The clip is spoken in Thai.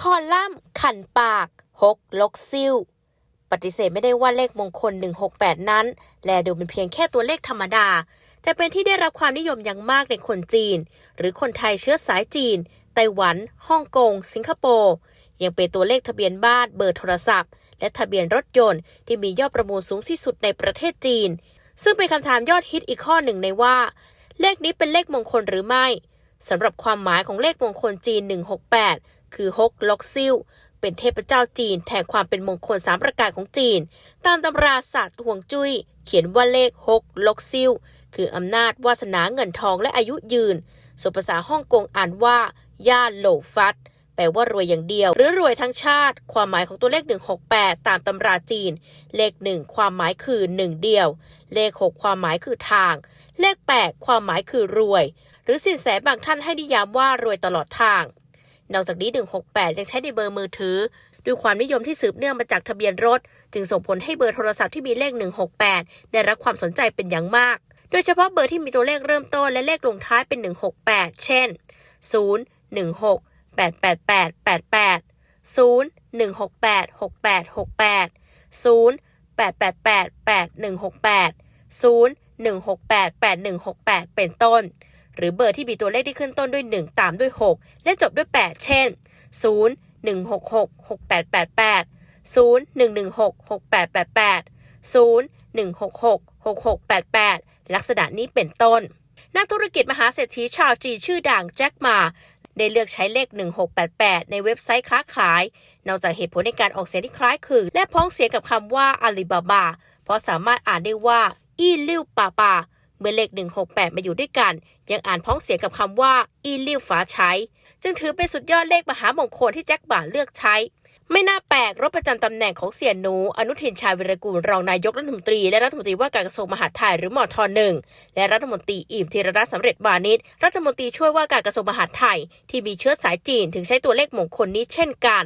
คอลัมน์ขันปากฮกลกซิ่วปฏิเสธไม่ได้ว่าเลขมงคล 168 นั้น แลดูเป็นเพียงแค่ตัวเลขธรรมดา แต่เป็นที่ได้รับความนิยมอย่างมากในคนจีน หรือคนไทยเชื้อสายจีน ไต้หวัน ฮ่องกง สิงคโปร์ ยังเป็นตัวเลขทะเบียนบ้าน เบอร์โทรศัพท์ และทะเบียนรถยนต์ที่มียอดประมูลสูงที่สุดในประเทศจีน ซึ่งเป็นคำถามยอดฮิตอีกข้อหนึ่งในว่า เลขนี้เป็นเลขมงคลหรือไม่สำหรับความหมายของเลขมงคลจีน 168 คือฮกล็อกซิ่วเป็นเทพเจ้าจีนแทนความเป็นมงคลสามประการของจีน ตามตำราศาสตร์ห่วงจุ้ย เขียนว่าเลขฮกล็อกซิ่วคืออำนาจวาสนาเงินทองและอายุยืนส่วนภาษาฮ่องกงอ่านว่าย่าโหลฟัดแปลว่ารวยอย่างเดียว หรือรวยทั้งชาติ ความหมายของตัวเลข 168 ตามตำราจีน เลข 1 ความหมายคือ 1 เดียว เลข 6 ความหมายคือทาง เลข 8 ความหมายคือรวย หรือสินแสบางท่านให้นิยามว่ารวยตลอดทาง นอกจากนี้ 168 ยังใช้ในเบอร์มือถือ ด้วยความนิยมที่สืบเนื่องมาจากทะเบียนรถ จึงส่งผลให้เบอร์โทรศัพท์ที่มีเลข 168 ได้รับความสนใจเป็นอย่างมาก โดยเฉพาะเบอร์ที่มีตัวเลขเริ่มต้นและเลขลงท้ายเป็น 168 เช่น 0 1 6 8 8 8 8 8 0 1 6 8 6 8 6 8 0 8 8 8 8 1 6 8 0 1 6 8 8 1 6 8 เป็นต้น หรือเบอร์ที่มีตัวเลขที่ขึ้นต้นด้วย 1 ตามด้วย 6 และจบด้วย 8 เช่น 0 1 6 6 6 8 8 8 0 1 1 6 6 8 8 8 0 1 6 6 6 6 8 8 ลักษณะนี้เป็นต้น นักธุรกิจมหาเศรษฐีชาวจีนชื่อดังแจ็คมาได้เลือกใช้เลข 1688 ในเว็บไซต์ค้าขาย นอกจากเหตุผลในการออกเสียงที่คล้ายคลึงและพ้องเสียงกับคำว่าอาลีบาบา เพราะสามารถอ่านได้ว่า อีลิวปาปา เมื่อเลข 168 มาอยู่ด้วยกัน ยังอ่านพ้องเสียงกับคำว่า อีลิวฟ้าใช้ จึงถือเป็นสุดยอดเลขมหามงคลที่แจ็คบ่าเลือกใช้ ไม่น่าแปลกรถประจำตำแหน่งของเสียหนู อนุทินชาญวิรกูลรองนายกรัฐมนตรี และรัฐมนตรีว่าการกระทรวงมหาดไทยหรือหมอทหนึ่งและรัฐมนตรีอิ่มธีรรัตน์สำเร็จวานิชรัฐมนตรีช่วยว่าการกระทรวงมหาดไทย ที่มีเชื้อสายจีนถึงใช้ตัวเลขมงคลนี้เช่นกัน